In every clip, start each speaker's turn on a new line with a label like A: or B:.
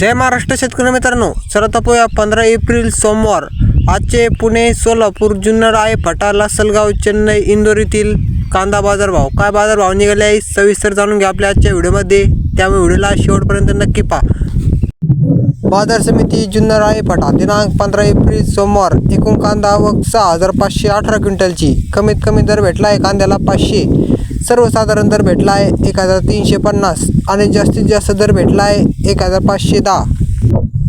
A: जय महाराष्ट्र शेतकरी मित्रांनो. सर्वात पाहूया पंधरा एप्रिल सोमवार. आजचे पुणे सोलापूर जुन्नर आहे फटा लासलगाव चेन्नई इंदोर येथील कांदा बाजारभाव काय बाजारभाव निघाले आहे? सविस्तर जाणून घ्या आपल्या आजच्या व्हिडिओमध्ये. त्यामुळे व्हिडिओला शेवटपर्यंत नक्की पहा. बाजार समिती जुन्नर आहे फटा दिनांक पंधरा एप्रिल सोमवार. एकूण कांदा आवक सहा हजार पाचशे अठरा क्विंटलची. कमीत कमी दर भेटला आहे कांद्याला पाचशे. सर्वसाधारण दर भेटला आहे एक हजार तीनशे पन्नास आणि जास्तीत जास्त दर भेटला आहे एक हजार पाचशे दहा.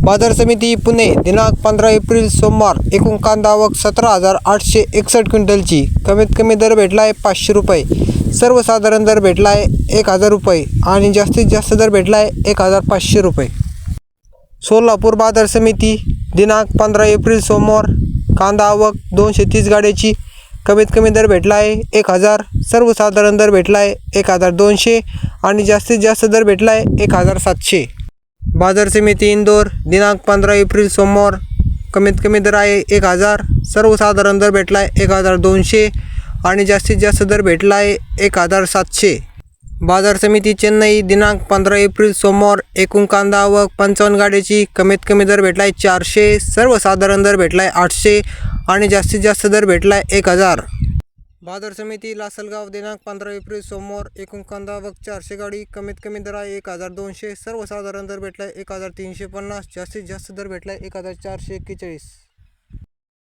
A: बाजार समिती पुणे दिनांक पंधरा एप्रिल सोमवार एकूण कांदा आवक सतरा हजार आठशे एकसष्ट क्विंटलची. कमीत कमी दर भेटला आहे पाचशे रुपये. सर्वसाधारण दर भेटला आहे एक हजार रुपये आणि जास्तीत जास्त दर भेटला आहे एक हजार पाचशे रुपये. सोलापूर बाजार समिती दिनांक पंधरा एप्रिल सोमवार कांदा आवक दोनशे तीस गाड्याची कमीत कमी दर भेटला आहे एक हजार सर्वसाधारण दर भेटला आहे एक हजार दोनशे आणि जास्तीत जास्त दर भेटला आहे एक हजार सातशे. बाजार समिती इंदोर दिनांक पंधरा एप्रिल सोमवार कमीत कमी दर आहे एक हजार सर्वसाधारण दर भेटला आहे एक हजार दोनशे आणि जास्तीत जास्त दर भेटला आहे एक हजार सातशे. बाजार समिती चेन्नई दिनांक पंधरा एप्रिल सोमवार एकूण कांदा व पंचावन्न गाड्याची कमीत कमी दर भेटला आहे चारशे सर्वसाधारण दर भेटला आहे आठशे आणि जास्तीत जास्त दर भेटला आहे एक हजार. बाजार समिती लासलगाव दिनांक पंधरा एप्रिल सोमवार एकूण कांदा व चारशे गाडी कमीत कमी दर आहे एक हजार दोनशे सर्वसाधारण दर भेटला आहे एक हजार तीनशे पन्नास जास्तीत जास्त दर भेटला आहे एक हजार चारशे एक्केचाळीस.